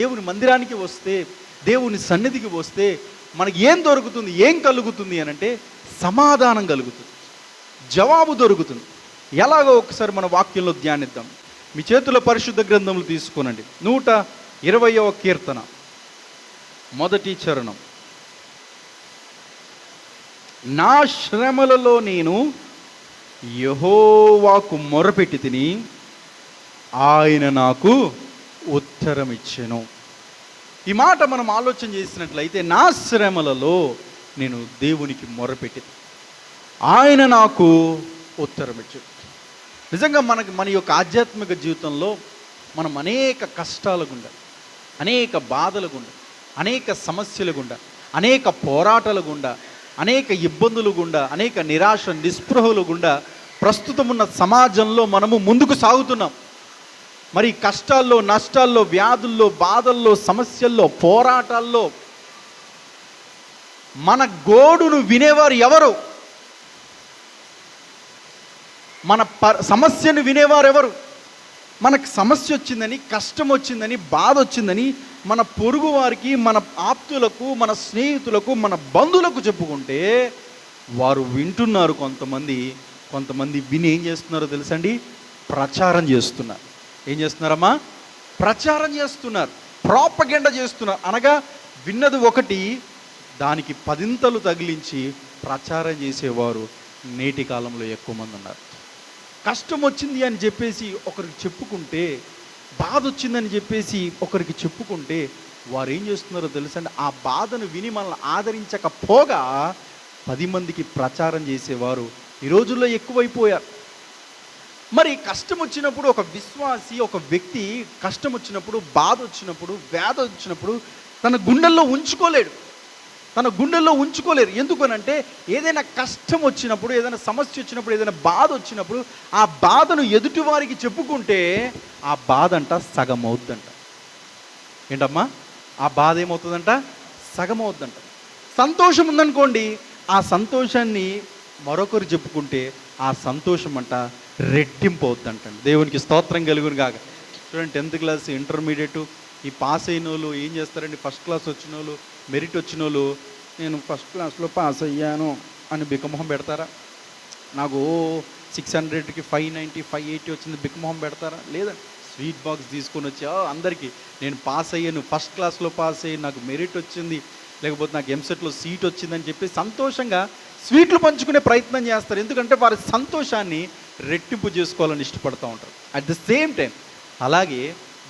దేవుని మందిరానికి వస్తే దేవుని సన్నిధికి వస్తే మనకి ఏం దొరుకుతుంది ఏం కలుగుతుంది అని అంటే సమాధానం కలుగుతుంది. జవాబు దొరుకుతుంది. ఎలాగో ఒకసారి మన వాక్యంలో ధ్యానిద్దాం. మీ చేతుల పరిశుద్ధ గ్రంథములు తీసుకోనండి. నూట ఇరవయవ కీర్తన. మొదటి చరణం. నా శ్రమలలో నేను యహోవాకు మొరపెట్టి తిని ఆయన నాకు ఉత్తరం ఇచ్చెను ఈ మాట మనం ఆలోచన చేసినట్లయితే నా శ్రమలలో నేను దేవునికి మొరపెట్టి ఆయన నాకు ఉత్తరం ఇచ్చాడు నిజంగా మనకి మన యొక్క ఆధ్యాత్మిక జీవితంలో మనం అనేక కష్టాల గుండా అనేక బాధల గుండా అనేక సమస్యల గుండా అనేక పోరాటాల గుండా అనేక ఇబ్బందుల గుండా అనేక నిరాశ నిస్పృహల గుండా ప్రస్తుతం ఉన్న సమాజంలో మనము ముందుకు సాగుతున్నాం. మరి కష్టాల్లో నష్టాల్లో వ్యాధుల్లో బాధల్లో సమస్యల్లో పోరాటాల్లో మన గోడును వినేవారు ఎవరు? మన ప సమస్యను వినేవారు ఎవరు? మనకు సమస్య వచ్చిందని కష్టం వచ్చిందని బాధ వచ్చిందని మన పొరుగు వారికి మన ఆప్తులకు మన స్నేహితులకు మన బంధువులకు చెప్పుకుంటే వారు వింటున్నారు కొంతమంది. కొంతమంది విని ఏం చేస్తున్నారో తెలుసండి? ప్రచారం చేస్తున్నారు. ఏం చేస్తున్నారమ్మా? ప్రచారం చేస్తున్నారు. ప్రాపగెండ చేస్తున్నారు. అనగా విన్నది ఒకటి దానికి పదింతలు తగిలించి ప్రచారం చేసేవారు నేటి కాలంలో ఎక్కువ మంది ఉన్నారు. కష్టం వచ్చింది అని చెప్పేసి ఒకరికి చెప్పుకుంటే బాధ వచ్చిందని చెప్పేసి ఒకరికి చెప్పుకుంటే వారు ఏం చేస్తున్నారో తెలుసండి? ఆ బాధను విని మనల్ని ఆదరించకపోగా పది మందికి ప్రచారం చేసేవారు ఈ రోజుల్లో ఎక్కువైపోయారు. మరి కష్టం వచ్చినప్పుడు ఒక విశ్వాసి ఒక వ్యక్తి కష్టం వచ్చినప్పుడు బాధ వచ్చినప్పుడు వ్యాధ వచ్చినప్పుడు తన గుండెల్లో ఉంచుకోలేడు. తన గుండెల్లో ఉంచుకోలేరు. ఎందుకనంటే ఏదైనా కష్టం వచ్చినప్పుడు ఏదైనా సమస్య వచ్చినప్పుడు ఏదైనా బాధ వచ్చినప్పుడు ఆ బాధను ఎదుటి వారికి చెప్పుకుంటే ఆ బాధ అంట సగం అవుద్దంట ఏంటమ్మా? ఆ బాధ ఏమవుతుందంట? సగం అవుద్దంట సంతోషం ఉందనుకోండి ఆ సంతోషాన్ని మరొకరు చెప్పుకుంటే ఆ సంతోషం అంట రెట్టింపు అవుద్దంటండి దేవునికి స్తోత్రం కలుగును కాక చూడండి టెన్త్ క్లాస్ ఇంటర్మీడియట్ ఈ పాస్ అయిన వాళ్ళు ఏం చేస్తారండి? ఫస్ట్ క్లాస్ వచ్చిన వాళ్ళు మెరిట్ వచ్చిన వాళ్ళు నేను ఫస్ట్ క్లాస్లో పాస్ అయ్యాను అని బిక్కమొహం పెడతారా? నాకు సిక్స్ హండ్రెడ్కి ఫైవ్ నైంటీ ఫైవ్ ఎయిటీ వచ్చింది బిక్కమొహం పెడతారా? లేదా స్వీట్ బాక్స్ తీసుకొని వచ్చి అందరికీ నేను పాస్ అయ్యాను ఫస్ట్ క్లాస్లో పాస్ అయ్యి నాకు మెరిట్ వచ్చింది లేకపోతే నాకు ఎంసెట్లో సీట్ వచ్చిందని చెప్పి సంతోషంగా స్వీట్లు పంచుకునే ప్రయత్నం చేస్తారు. ఎందుకంటే వారి సంతోషాన్ని రెట్టింపు చేసుకోవాలని ఇష్టపడుతూ ఉంటారు. అట్ ద సేమ్ టైం అలాగే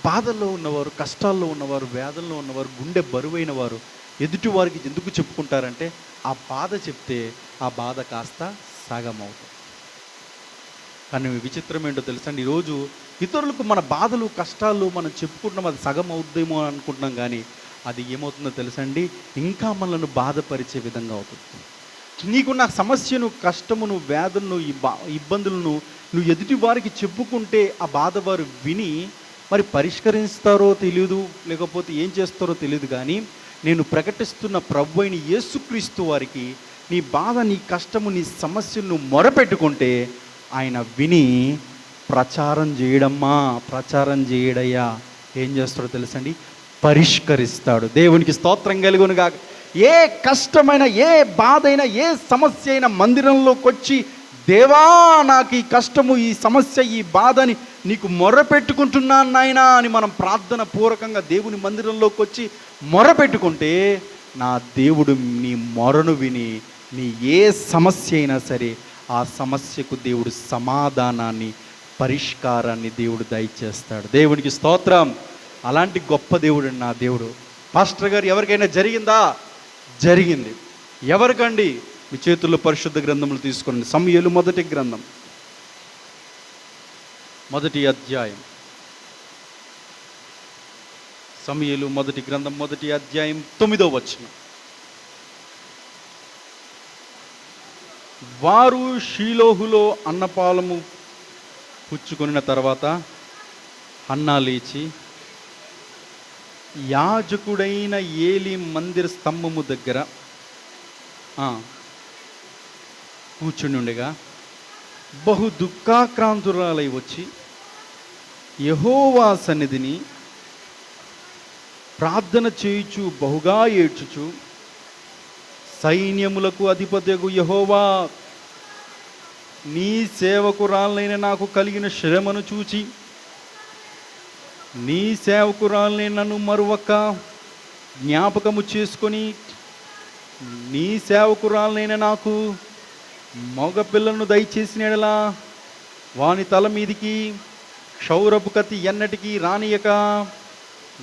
బాధల్లో ఉన్నవారు కష్టాల్లో ఉన్నవారు వేదనలో ఉన్నవారు గుండె బరువైన వారు ఎదుటి వారికి ఎందుకు చెప్పుకుంటారంటే ఆ బాధ చెప్తే ఆ బాధ కాస్త సగం అవుతుంది కానీ విచిత్రం ఏంటో తెలుసండి ఈరోజు ఇతరులకు మన బాధలు కష్టాలు మనం చెప్పుకుంటున్నాం అది సగం అవుద్దేమో అనుకుంటున్నాం కానీ అది ఏమవుతుందో తెలుసండి ఇంకా మనల్ని బాధపరిచే విధంగా అవుతుంది. నీకున్న సమస్యను కష్టమును వేదనను ఈ బా ఇబ్బందులను నువ్వు ఎదుటి వారికి చెప్పుకుంటే ఆ బాధ వారు విని మరి పరిష్కరిస్తారో తెలియదు లేకపోతే ఏం చేస్తారో తెలియదు కానీ నేను ప్రకటిస్తున్న ప్రభు అయిన యేసుక్రీస్తు వారికి నీ బాధ నీ కష్టము నీ సమస్యను మొరపెట్టుకుంటే ఆయన విని ప్రచారం చేయడమ్మా ప్రచారం చేయడయ్యా. ఏం చేస్తాడో తెలుసండి? పరిష్కరిస్తాడు. దేవునికి స్తోత్రం కలుగునుగా ఏ కష్టమైన ఏ బాధ అయినా ఏ సమస్య అయినా మందిరంలోకి వచ్చి దేవా నాకు ఈ కష్టము ఈ సమస్య ఈ బాధని నీకు మొరపెట్టుకుంటున్నాను నాయనా అని మనం ప్రార్థన పూర్వకంగా దేవుని మందిరంలోకి వచ్చి మొరపెట్టుకుంటే నా దేవుడు నీ మొరను విని నీ ఏ సమస్య అయినా సరే ఆ సమస్యకు దేవుడు సమాధానాన్ని పరిష్కారాన్ని దేవుడు దయచేస్తాడు. దేవునికి స్తోత్రం. అలాంటి గొప్ప దేవుడు నా దేవుడు. పాస్టర్ గారు ఎవరికైనా జరిగిందా? జరిగింది. ఎవరికండి? మీ చేతుల్లో పరిశుద్ధ గ్రంథములు తీసుకోండి. సమయలు మొదటి గ్రంథం. మొదటి అధ్యాయం. సమయలు మొదటి గ్రంథం మొదటి అధ్యాయం తొమ్మిదో వచ్చిన వారు షీలోహులో అన్నపాలము పుచ్చుకొనిన తర్వాత అన్నా లేచి యాజకుడైన ఏలి మందిర స్తంభము దగ్గర ఆ, బహు దుఃఖాక్రాంతురాలై వచ్చి యహోవా సన్నిధిని ప్రార్థన చేయుచు బహుగా ఏడ్చుచు సైన్యములకు అధిపత్యకు యహోవా నీ సేవకురాలైన నాకు కలిగిన శ్రమను చూచి నీ సేవకురాలైన నన్ను మరొక జ్ఞాపకము చేసుకొని నీ సేవకురాలనైనా నాకు మగ పిల్లలను దయచేసిన ఎడలా వాని తల మీదికి క్షౌరపు కత్తి ఎన్నటికీ రానియక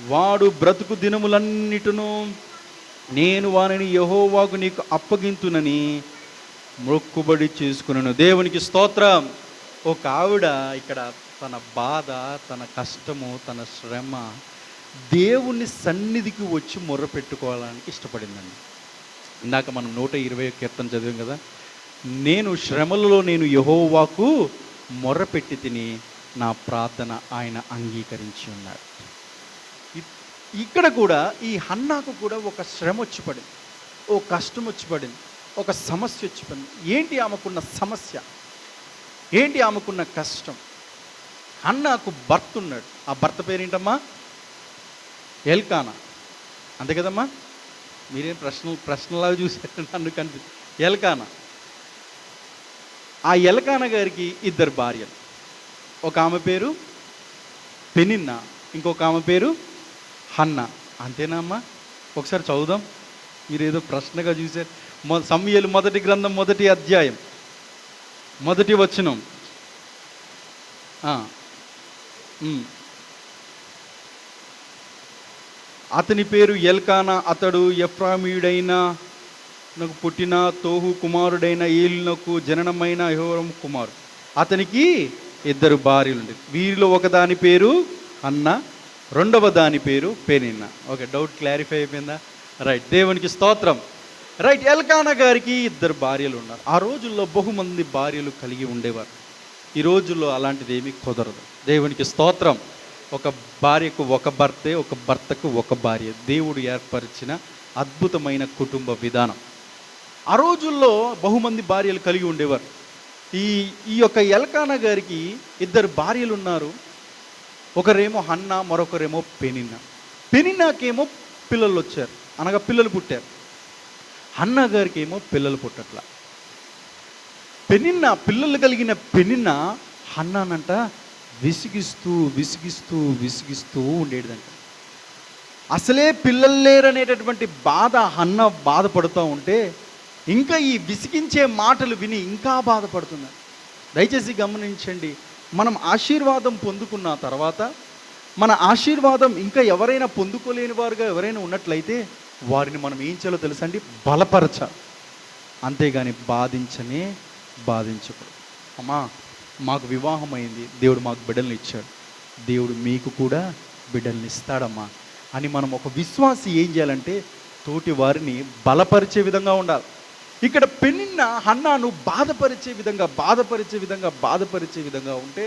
వాడు బ్రతుకు దినములన్నిటిను నేను వానిని యహోవాకు నీకు అప్పగింతునని మొక్కుబడి చేసుకున్నాను. దేవునికి స్తోత్రం. ఒక ఆవిడ ఇక్కడ తన బాధ తన కష్టము తన శ్రమ దేవుని సన్నిధికి వచ్చి మొర్ర పెట్టుకోవాలని ఇష్టపడిందండి. ఇందాక మనం నూట ఇరవై కీర్తన చదివాం కదా నేను శ్రమలలో నేను యహోవాకు మొర్ర పెట్టి తిని నా ప్రార్థన ఆయన అంగీకరించి ఉన్నాడు ఇక్కడ కూడా ఈ హన్నాకు కూడా ఒక శ్రమ వచ్చి పడింది. ఓ కష్టం వచ్చి పడింది. ఒక సమస్య వచ్చి పడింది. ఏంటి ఆమెకున్న సమస్య? ఏంటి ఆమెకున్న కష్టం? అన్నకు భర్త ఉన్నాడు. ఆ భర్త పేరేంటమ్మా? ఎల్కానా. అంతే కదమ్మా? మీరేం ప్రశ్న ప్రశ్నలాగా చూసారు నన్ను కనిపి ఎల్కానా. ఆ ఎల్కాన గారికి ఇద్దరు భార్యలు. ఒక ఆమె పేరు పెనిన్న ఇంకొక ఆమె పేరు హన్న. అంతేనా అమ్మా? ఒకసారి చదువుదాం. మీరు ఏదో ప్రశ్నగా చూశారు. మొ సమయలు మొదటి గ్రంథం మొదటి అధ్యాయం. మొదటి వచనం. అతని పేరు ఎల్కానా అతడు ఎఫ్రామీయుడైన నాకు పుట్టిన తోహు కుమారుడైన ఏలినకు జననమైన యెహోరాము కుమారు అతనికి ఇద్దరు భార్యలు ఉండేది వీరిలో ఒక దాని పేరు అన్న రెండవ దాని పేరు పెనిన్న. ఓకే డౌట్ క్లారిఫై అయిపోయిందా? రైట్ దేవునికి స్తోత్రం. రైట్ ఎల్కానా గారికి ఇద్దరు భార్యలు ఉన్నారు ఆ రోజుల్లో బహుమంది భార్యలు కలిగి ఉండేవారు. ఈ రోజుల్లో అలాంటిది ఏమీ కుదరదు. దేవునికి స్తోత్రం. ఒక భార్యకు ఒక భర్తే ఒక భర్తకు ఒక భార్య. దేవుడు ఏర్పరిచిన అద్భుతమైన కుటుంబ విధానం. ఆ రోజుల్లో బహుమంది భార్యలు కలిగి ఉండేవారు. ఈ ఈ యొక్క ఎల్కాన గారికి ఇద్దరు భార్యలు ఉన్నారు ఒకరేమో హన్న మరొకరేమో పెనిన్న. పెనిన్నాకేమో పిల్లలు వచ్చారు అనగా పిల్లలు పుట్టారు. అన్న గారికి ఏమో పిల్లలు పుట్టట్ల. పెనిన్న పిల్లలు కలిగిన పెనిన్న హన్నానంట విసిగిస్తూ విసిగిస్తూ విసిగిస్తూ ఉండేదంట. అసలే పిల్లలు లేరనేటటువంటి బాధ హన్న బాధపడుతూ ఉంటే ఇంకా ఈ విసిగించే మాటలు విని ఇంకా బాధపడుతున్నారు. దయచేసి గమనించండి మనం ఆశీర్వాదం పొందుకున్న తర్వాత మన ఆశీర్వాదం ఇంకా ఎవరైనా పొందుకోలేని వారుగా ఎవరైనా ఉన్నట్లయితే వారిని మనం ఏం చేయాలో తెలుసండి బలపరచాలి. అంతేగాని బాధించనే బాధించకూడదు అమ్మా మాకు వివాహం అయింది దేవుడు మాకు బిడ్డల్ని ఇచ్చాడు దేవుడు మీకు కూడా బిడ్డల్ని ఇస్తాడమ్మా అని మనం ఒక విశ్వాసి ఏం చేయాలంటే తోటి వారిని బలపరిచే విధంగా ఉండాలి. ఇక్కడ పెనిన్న హన్నాను బాధపరిచే విధంగా బాధపరిచే విధంగా బాధపరిచే విధంగా ఉంటే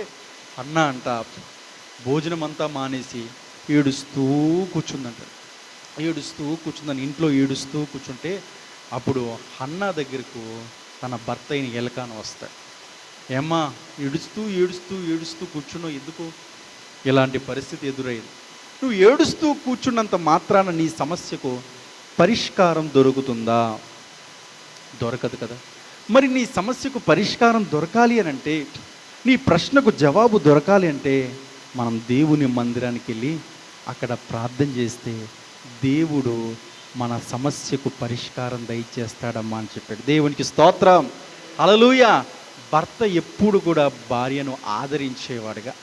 అన్న అంట భోజనం అంతా మానేసి ఏడుస్తూ కూర్చుందంట. ఏడుస్తూ కూర్చుందని ఇంట్లో ఏడుస్తూ కూర్చుంటే అప్పుడు అన్న దగ్గరకు తన భర్త అయిన ఎలకాను వస్తాడు ఏమ్మా ఏడుస్తూ ఏడుస్తూ ఏడుస్తూ కూర్చున్నావు ఎందుకు? ఇలాంటి పరిస్థితి ఎదురైంది. నువ్వు ఏడుస్తూ కూర్చున్నంత మాత్రాన నీ సమస్యకు పరిష్కారం దొరుకుతుందా? దొరకదు కదా. మరి నీ సమస్యకు పరిష్కారం దొరకాలి అని అంటే నీ ప్రశ్నకు జవాబు దొరకాలి అంటే మనం దేవుని మందిరానికి వెళ్ళి అక్కడ ప్రార్థన చేస్తే దేవుడు మన సమస్యకు పరిష్కారం దయచేస్తాడమ్మా అని చెప్పాడు. దేవునికి స్తోత్రం. అలలుయ భర్త ఎప్పుడు కూడా భార్యను ఆదరించేవాడుగా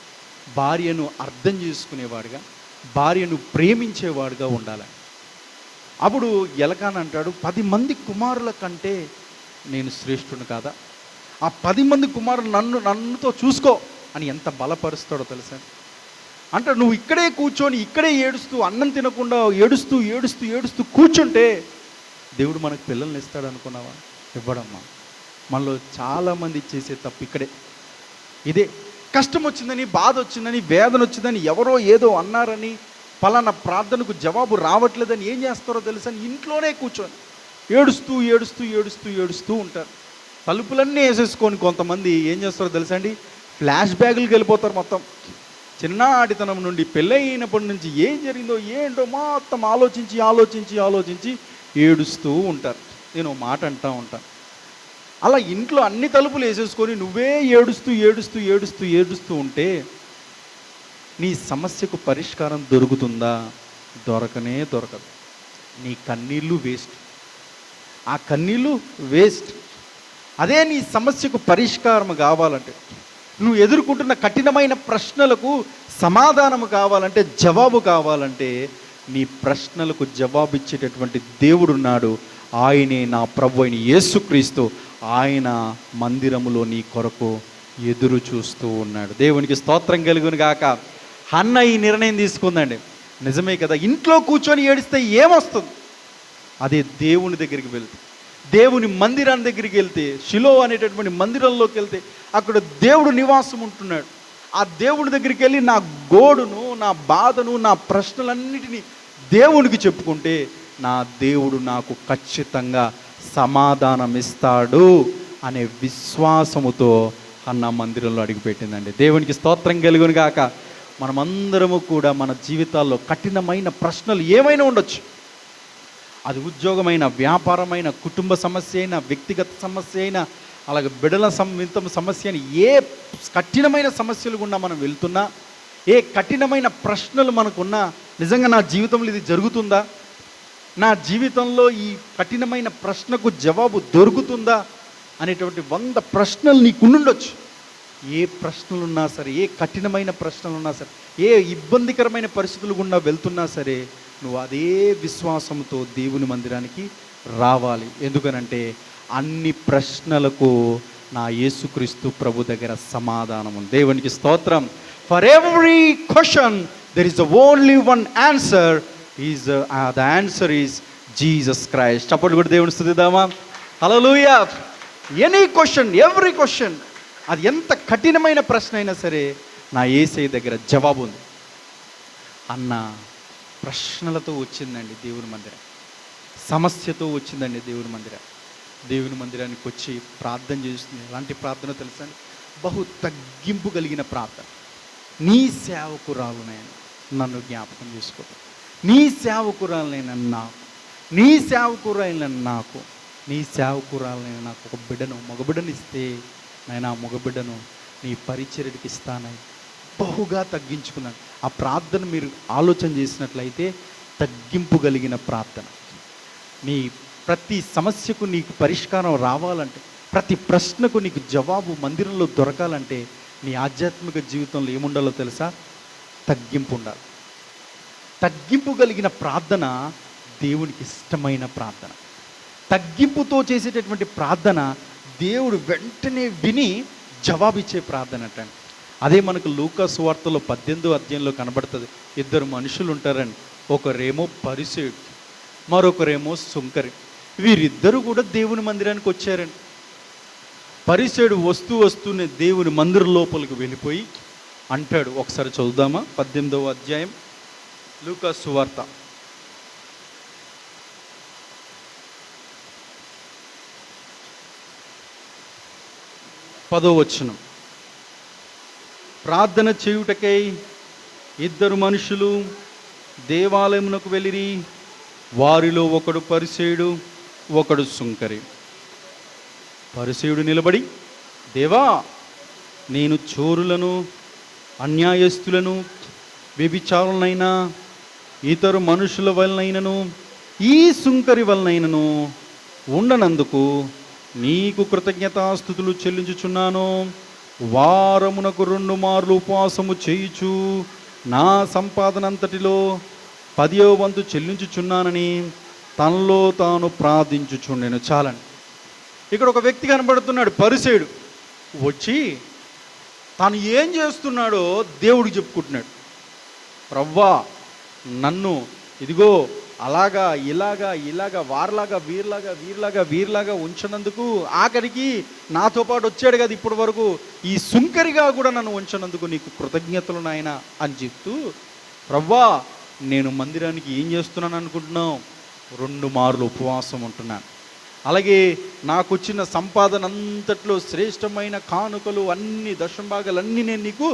భార్యను అర్థం చేసుకునేవాడుగా భార్యను ప్రేమించేవాడుగా ఉండాలి. అప్పుడు ఎలకాన్ అంటాడు పది మంది కుమారుల కంటే నేను శ్రేష్ఠుని కాదా? ఆ పది మంది కుమారులు నన్ను నన్నుతో చూసుకో అని ఎంత బలపరుస్తాడో తెలుసా? అంటే నువ్వు ఇక్కడే కూర్చొని ఇక్కడే ఏడుస్తూ అన్నం తినకుండా ఏడుస్తూ ఏడుస్తూ ఏడుస్తూ కూర్చుంటే దేవుడు మనకు పిల్లల్ని ఇస్తాడు అనుకున్నావా? ఇవ్వడమ్మా. మనలో చాలామంది చేసే తప్పు ఇక్కడే. ఇదే కష్టం వచ్చిందని బాధ వచ్చిందని వేదన వచ్చిందని ఎవరో ఏదో అన్నారని పలానా ప్రార్థనకు జవాబు రావట్లేదని ఏం చేస్తారో తెలుసా? ఇంట్లోనే కూర్చొని ఏడుస్తూ ఏడుస్తూ ఏడుస్తూ ఏడుస్తూ ఉంటారు. తలుపులన్నీ వేసేసుకొని కొంతమంది ఏం చేస్తారో తెలుసా అండి? ఫ్లాష్ బ్యాగులకు వెళ్ళిపోతారు మొత్తం. చిన్నాడితనం నుండి పెళ్ళైనప్పటి నుంచి ఏం జరిగిందో ఏంటో మొత్తం ఆలోచించి ఆలోచించి ఆలోచించి ఏడుస్తూ ఉంటారు. నేను మాట అంటా ఉంటాను అలా ఇంట్లో అన్ని తలుపులు వేసేసుకొని నువ్వే ఏడుస్తూ ఏడుస్తూ ఏడుస్తూ ఏడుస్తూ ఉంటే నీ సమస్యకు పరిష్కారం దొరుకుతుందా? దొరకనే దొరకదు. నీ కన్నీళ్ళు వేస్ట్. ఆ కన్నీళ్ళు వేస్ట్. అదే నీ సమస్యకు పరిష్కారం కావాలంటే నువ్వు ఎదుర్కొంటున్న కఠినమైన ప్రశ్నలకు సమాధానము కావాలంటే జవాబు కావాలంటే నీ ప్రశ్నలకు జవాబు ఇచ్చేటటువంటి దేవుడున్నాడు. ఆయనే నా ప్రభు అయిన యేసుక్రీస్తు. ఆయన మందిరములో నీ కొరకు ఎదురు చూస్తూ ఉన్నాడు. దేవునికి స్తోత్రం కలుగును గాక. అన్న ఈ నిర్ణయం తీసుకుందండి. నిజమే కదా? ఇంట్లో కూర్చొని ఏడిస్తే ఏమొస్తుంది? అదే దేవుని దగ్గరికి వెళ్తుంది. దేవుని మందిరాన్ని దగ్గరికి వెళ్తే శిలో అనేటటువంటి మందిరంలోకి వెళ్తే అక్కడ దేవుడు నివాసం ఉంటున్నాడు. ఆ దేవుడి దగ్గరికి వెళ్ళి నా గోడును నా బాధను నా ప్రశ్నలన్నిటినీ దేవునికి చెప్పుకుంటే నా దేవుడు నాకు ఖచ్చితంగా సమాధానం ఇస్తాడు అనే విశ్వాసముతో అన్న మందిరంలో అడుగుపెట్టిందండి. దేవునికి స్తోత్రం కలుగును గాక. మనమందరము కూడా మన జీవితాల్లో కఠినమైన ప్రశ్నలు ఏమైనా ఉండొచ్చు. అది ఉద్యోగమైన వ్యాపారమైన కుటుంబ సమస్య అయినా వ్యక్తిగత సమస్య అయినా అలాగే బిడల సంతం సమస్య అని ఏ కఠినమైన సమస్యలు గుండా మనం వెళ్తున్నా ఏ కఠినమైన ప్రశ్నలు మనకున్నా నిజంగా నా జీవితంలో ఇది జరుగుతుందా? నా జీవితంలో ఈ కఠినమైన ప్రశ్నకు జవాబు దొరుకుతుందా? అనేటువంటి వంద ప్రశ్నలు నీకుండొచ్చు ఏ ప్రశ్నలు ఉన్నా సరే ఏ కఠినమైన ప్రశ్నలున్నా సరే ఏ ఇబ్బందికరమైన పరిస్థితులు గుండా వెళ్తున్నా సరే నువ్వు అదే విశ్వాసంతో దేవుని మందిరానికి రావాలి. ఎందుకనంటే అన్ని ప్రశ్నలకు నా యేసుక్రీస్తు ప్రభు దగ్గర సమాధానం ఉంది. దేవునికి స్తోత్రం. For every question there is the only one answer is the answer is Jesus Christ అప్పుడు కూడా దేవుని స్థుతిద్దామా? Hallelujah any question every question అది ఎంత కఠినమైన ప్రశ్న అయినా సరే నా ఏసై దగ్గర జవాబు ఉంది. అన్న ప్రశ్నలతో వచ్చిందండి దేవుని మందిరం. సమస్యతో వచ్చిందండి దేవుని మందిరం. దేవుని మందిరానికి వచ్చి ప్రార్థన చేస్తుంది. ఎలాంటి ప్రార్థన తెలుసా అండి? బహు తగ్గింపు కలిగిన ప్రార్థన. నీ సేవకురాలునైనా నన్ను జ్ఞాపకం చేసుకో. నీ సేవకురాలైన నాకు నీ సేవకురాలైన నాకు నీ సేవకురాలైన నాకు ఒక బిడ్డను మగబిడ్డను ఇస్తే నేను ఆ మగబిడ్డను నీ పరిచర్యకి ఇస్తానని బహుగా తగ్గించుకున్నాను. ఆ ప్రార్థన మీరు ఆలోచన చేసినట్లయితే తగ్గింపు కలిగిన ప్రార్థన. నీ ప్రతి సమస్యకు నీకు పరిష్కారం రావాలంటే ప్రతి ప్రశ్నకు నీకు జవాబు మందిరంలో దొరకాలంటే నీ ఆధ్యాత్మిక జీవితంలో ఏముండాలో తెలుసా? తగ్గింపు ఉండాలి. తగ్గింపు కలిగిన ప్రార్థన దేవునికి ఇష్టమైన ప్రార్థన. తగ్గింపుతో చేసేటటువంటి ప్రార్థన దేవుడు వెంటనే విని జవాబిచ్చే ప్రార్థన అంటండి. అదే మనకు లూకాస్ వార్తలో పద్దెనిమిదో అధ్యాయంలో కనబడుతుంది. ఇద్దరు మనుషులు ఉంటారండి ఒకరేమో పరిసేయుడు మరొకరేమో సుంకరి. వీరిద్దరూ కూడా దేవుని మందిరానికి వచ్చారండి పరిసేడు వస్తూ వస్తూనే దేవుని మందిర లోపలికి వెళ్ళిపోయి అంటాడు. ఒకసారి చదువుదామా? పద్దెనిమిదవ అధ్యాయం లూకాస్ వార్త. పదో వచనం. ప్రార్థన చేయుటకై ఇద్దరు మనుషులు దేవాలయమునకు వెళ్ళిరి. వారిలో ఒకడు పరిసేయుడు ఒకడు సుంకరి. పరిసేయుడు నిలబడి దేవా నేను చోరులను అన్యాయస్తులను వ్యభిచారులనైనా ఇతరు మనుషుల వలనైనను ఈ సుంకరి వలనైనను ఉండనందుకు నీకు కృతజ్ఞతాస్థుతులు చెల్లించుచున్నాను. వారమునకు రెండు మార్లు ఉపవాసము చేయుచు నా సంపాదన అంతటిలో పదియో వంతు చెల్లించుచున్నానని తనలో తాను ప్రార్థించుచుండెను. చాలండి. ఇక్కడ ఒక వ్యక్తి కనబడుతున్నాడు పరిసేయుడు. వచ్చి తాను ఏం చేస్తున్నాడో దేవుడికి చెప్పుకుంటున్నాడు. ప్రవ్వా నన్ను ఇదిగో అలాగా ఇలాగా ఇలాగా వారిలాగా వీరిలాగా వీరిలాగా వీరిలాగా ఉంచినందుకు ఆఖరికి నాతో పాటు వచ్చాడు కదా ఇప్పటి వరకు. ఈ సుంకరిగా కూడా నన్ను ఉంచినందుకు నీకు కృతజ్ఞతలు నాయన అని చెప్తూ ప్రవ్వా నేను మందిరానికి ఏం చేస్తున్నాను అనుకుంటున్నావు? రెండు మార్లు ఉపవాసం ఉంటున్నాను. అలాగే నాకు వచ్చిన సంపాదన అంతట్లో శ్రేష్టమైన కానుకలు అన్ని దశంభాగాలు అన్నీ నేను నీకు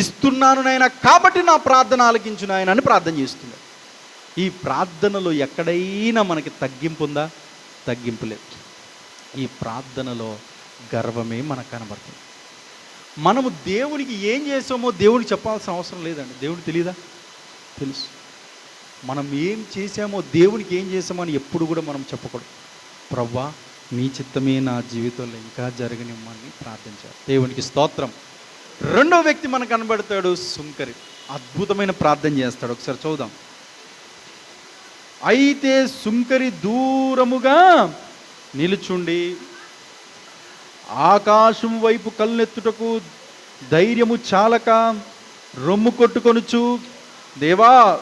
ఇస్తున్నాను నాయన. కాబట్టి నా ప్రార్థన ఆలకించు నాయన అని ప్రార్థన చేస్తున్నాడు ఈ ప్రార్థనలో ఎక్కడైనా మనకి తగ్గింపు ఉందా? తగ్గింపు లేదు. ఈ ప్రార్థనలో గర్వమే మనకు కనబడుతుంది. మనము దేవునికి ఏం చేసామో దేవునికి చెప్పాల్సిన అవసరం లేదండి. దేవునికి తెలియదా తెలుసు. మనం ఏం చేసామో దేవునికి ఏం చేసామో అని ఎప్పుడు కూడా మనం చెప్పకూడదు. ప్రవ్వా నీ చిత్తమే నా జీవితంలో ఇంకా జరగనిమ్మని ప్రార్థించారు. దేవునికి స్తోత్రం. రెండో వ్యక్తి మనకు కనబడతాడు సుంకరి. అద్భుతమైన ప్రార్థన చేస్తాడు. ఒకసారి చూద్దాం. అయితే సుంకరి దూరముగా నిలుచుండి ఆకాశం వైపు కళ్ళెత్తుటకు ధైర్యము చాలక రొమ్ము కొట్టుకొనుచు దేవా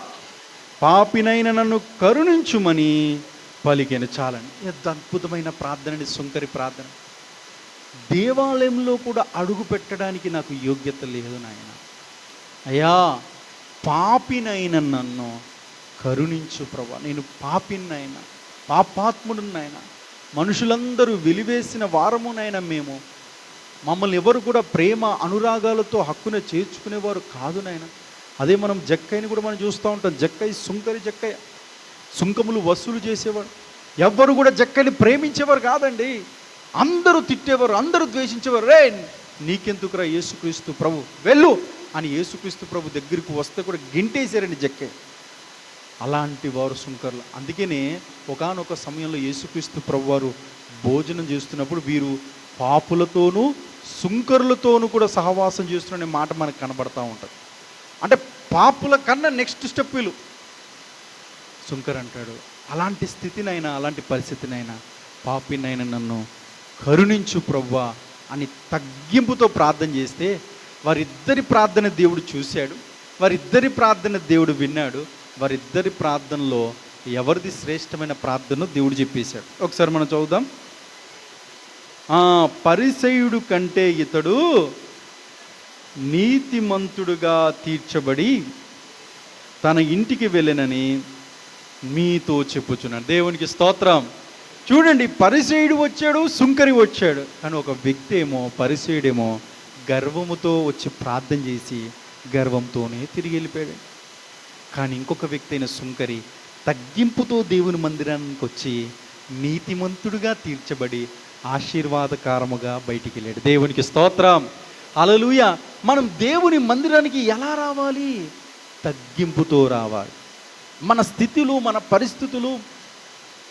పాపినైన నన్ను కరుణించుమని పలికెను చాలని. ఎంత అద్భుతమైన ప్రార్థనని సుంకరి ప్రార్థన. దేవాలయంలో కూడా అడుగు పెట్టడానికి నాకు యోగ్యత లేదు నాయన. అయ్యా. పాపినైన నన్ను కరుణించు ప్రభా. నేను పాపిన్నైనా పాపాత్ముడునైనా మనుషులందరూ వెలివేసిన వారమునైనా మేము మమ్మల్ని ఎవరు కూడా ప్రేమ అనురాగాలతో హక్కున చేర్చుకునేవారు కాదు నాయన. అదే మనం జక్కైని కూడా మనం చూస్తూ ఉంటాం. జక్కయ్య సుంకరి జక్కయ్య. సుంకములు వసూలు చేసేవాడు. ఎవ్వరు కూడా జక్కని ప్రేమించేవారు కాదండి. అందరూ తిట్టేవారు అందరూ ద్వేషించేవారు. రే నీకెందుకురా యేసుక్రీస్తు ప్రభు? వెళ్ళు అని యేసుక్రీస్తు ప్రభు దగ్గరికి వస్తే కూడా గింటేశారండి జక్కయ్య. అలాంటి వారు సుంకర్లు అందుకనే ఒకానొక సమయంలో యేసుక్రీస్తు ప్రభు వారు భోజనం చేస్తున్నప్పుడు వీరు పాపులతోనూ సుంకరులతోనూ కూడా సహవాసం చేస్తున్న మాట మనకు కనబడతా ఉంటుంది. అంటే పాపుల కన్నా నెక్స్ట్ స్టెప్ వీళ్ళు. సుంకర్ అంటాడు అలాంటి స్థితినైనా అలాంటి పరిస్థితినైనా పాపినైనా నన్ను కరుణించు ప్రవ్వా అని తగ్గింపుతో ప్రార్థన చేస్తే వారిద్దరి ప్రార్థన దేవుడు చూశాడు వారిద్దరి ప్రార్థన దేవుడు విన్నాడు వారిద్దరి ప్రార్థనలో ఎవరిది శ్రేష్టమైన ప్రార్థన దేవుడు చెప్పేశాడు. ఒకసారి మనం చదువుదాం. ఆ పరిసయుడు కంటే ఇతడు నీతిమంతుడుగా తీర్చబడి తన ఇంటికి వెళ్ళినని మీతో చెప్పుచున్నాను దేవునికి స్తోత్రం. చూడండి పరిసేయుడు వచ్చాడు సుంకరి వచ్చాడు. కానీ ఒక వ్యక్తి ఏమో పరిసేయుడేమో గర్వముతో వచ్చి ప్రార్థన చేసి గర్వంతోనే తిరిగి వెళ్ళిపోయాడు. కానీ ఇంకొక వ్యక్తి అయిన సుంకరి తగ్గింపుతో దేవుని మందిరానికి వచ్చి నీతిమంతుడుగా తీర్చబడి ఆశీర్వాదకారముగా బయటికి వెళ్ళాడు. దేవునికి స్తోత్రం. అలలుయ మనం దేవుని మందిరానికి ఎలా రావాలి? తగ్గింపుతో రావాలి. మన స్థితులు మన పరిస్థితులు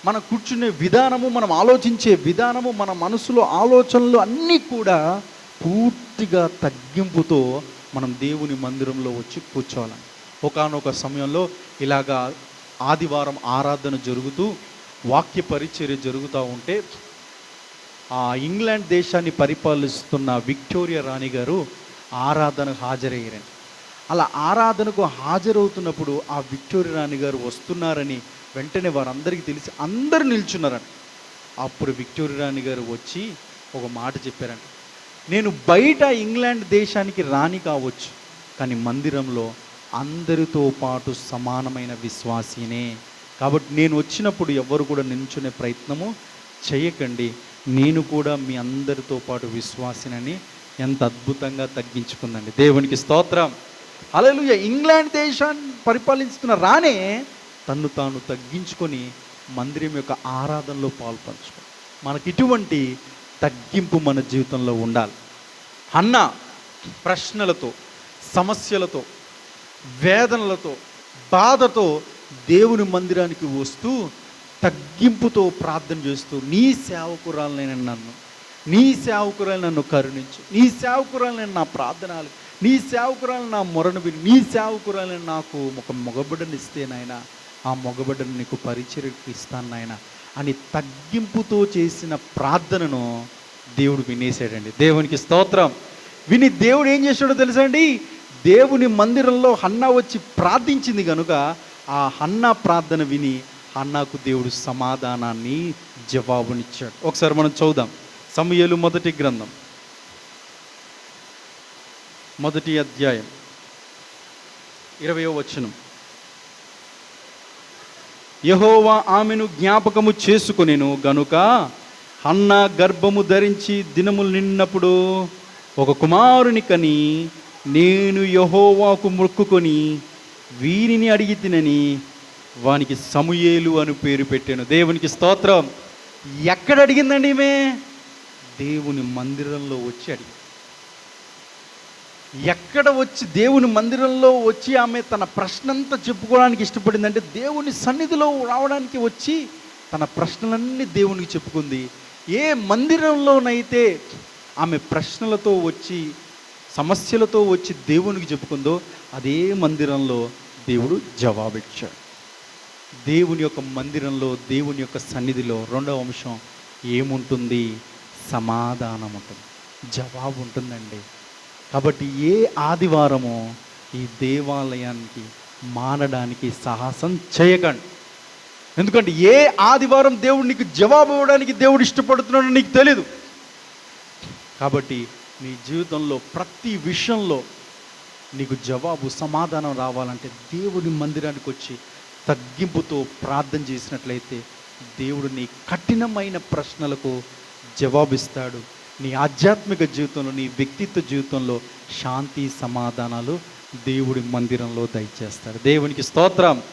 మన కూర్చునే విధానము మనం ఆలోచించే విధానము మన మనసులో ఆలోచనలు అన్నీ కూడా పూర్తిగా తగ్గింపుతో మనం దేవుని మందిరంలో వచ్చి కూర్చోవాలి. ఒకానొక సమయంలో ఇలాగా ఆదివారం ఆరాధన జరుగుతూ వాక్య పరిచర్య జరుగుతూ ఉంటే ఆ ఇంగ్లాండ్ దేశాన్ని పరిపాలిస్తున్న విక్టోరియా రాణి గారు ఆరాధనకు హాజరయ్యారండి అలా ఆరాధనకు హాజరవుతున్నప్పుడు ఆ విక్టోరియా రాణి గారు వస్తున్నారని వెంటనే వారందరికీ తెలిసి అందరూ నిల్చున్నారంట అప్పుడు విక్టోరియా రాణి గారు వచ్చి ఒక మాట చెప్పారండి నేను బయట ఇంగ్లాండ్ దేశానికి రాణి కావచ్చు కానీ మందిరంలో అందరితో పాటు సమానమైన విశ్వాసీనే. కాబట్టి నేను వచ్చినప్పుడు ఎవరు కూడా నించునే ప్రయత్నము చేయకండి. నేను కూడా మీ అందరితో పాటు విశ్వాసినని ఎంత అద్భుతంగా తగ్గించుకుందండి. దేవునికి స్తోత్రం. అలలుయ ఇంగ్లాండ్ దేశాన్ని పరిపాలిస్తున్న రానే తన్ను తాను తగ్గించుకొని మందిరం యొక్క ఆరాధనలో పాల్పంచుకో. మనకి ఇటువంటి తగ్గింపు మన జీవితంలో ఉండాలి. అన్న ప్రశ్నలతో సమస్యలతో వేదనలతో బాధతో దేవుని మందిరానికి వస్తూ తగ్గింపుతో ప్రార్థన చేస్తూ నీ సేవకురాలనైన నన్ను నీ సేవకురాలు నన్ను కరుణించు నీ సేవకురాలు నా ప్రార్థనలు నీ సేవకురాలు నా మొరను విని నీ సేవకురాలు నాకు ఒక మొగబిడ్డని ఇస్తే నాయన ఆ మొగబిడ్డను నీకు పరిచయకు ఇస్తాను నాయన అని తగ్గింపుతో చేసిన ప్రార్థనను దేవుడు వినేసాడండి దేవునికి స్తోత్రం. విని దేవుడు ఏం చేశాడో తెలుసా అండి? దేవుని మందిరంలో హన్నా వచ్చి ప్రార్థించింది కనుక ఆ హన్నా ప్రార్థన విని హన్నాకు దేవుడు సమాధానాన్ని జవాబునిచ్చాడు. ఒకసారి మనం చూద్దాం. సమయలు మొదటి గ్రంథం. మొదటి అధ్యాయం. ఇరవయో వచనం. యహోవా ఆమెను జ్ఞాపకము చేసుకునేను గనుక హన్న గర్భము ధరించి దినములు నిన్నప్పుడు ఒక కుమారుని కని నేను యహోవాకు మొక్కుకొని వీరిని అడిగి తినని వానికి సమూయేలు అని పేరు పెట్టాను. దేవునికి స్తోత్రం. ఎక్కడ అడిగిందండి ఈమె? దేవుని మందిరంలో వచ్చి అడిగి ఎక్కడ వచ్చి దేవుని మందిరంలో వచ్చి ఆమె తన ప్రశ్నంతా చెప్పుకోవడానికి ఇష్టపడిందంటే దేవుని సన్నిధిలో రావడానికి వచ్చి తన ప్రశ్నలన్నీ దేవునికి చెప్పుకుంది. ఏ మందిరంలోనైతే ఆమె ప్రశ్నలతో వచ్చి సమస్యలతో వచ్చి దేవునికి చెప్పుకుందో అదే మందిరంలో దేవుడు జవాబిచ్చాడు. దేవుని యొక్క మందిరంలో దేవుని యొక్క సన్నిధిలో రెండవ అంశం ఏముంటుంది? సమాధానం ఉంటుంది జవాబు ఉంటుందండి కాబట్టి ఏ ఆదివారమో ఈ దేవాలయానికి మానడానికి సాహసం చేయకండి. ఎందుకంటే ఏ ఆదివారం దేవుడు నీకు జవాబు ఇవ్వడానికి దేవుడు ఇష్టపడుతున్నాడో నీకు తెలీదు. కాబట్టి నీ జీవితంలో ప్రతి విషయంలో నీకు జవాబు సమాధానం రావాలంటే దేవుని మందిరానికి వచ్చి తగ్గింపుతో ప్రార్థన చేసినట్లయితే దేవుడు నీ కఠినమైన ప్రశ్నలకు జవాబిస్తాడు. నీ ఆధ్యాత్మిక జీవితంలో నీ వ్యక్తిత్వ జీవితంలో శాంతి సమాధానాలు దేవుడి మందిరంలో దయచేస్తాడు. దేవునికి స్తోత్రం.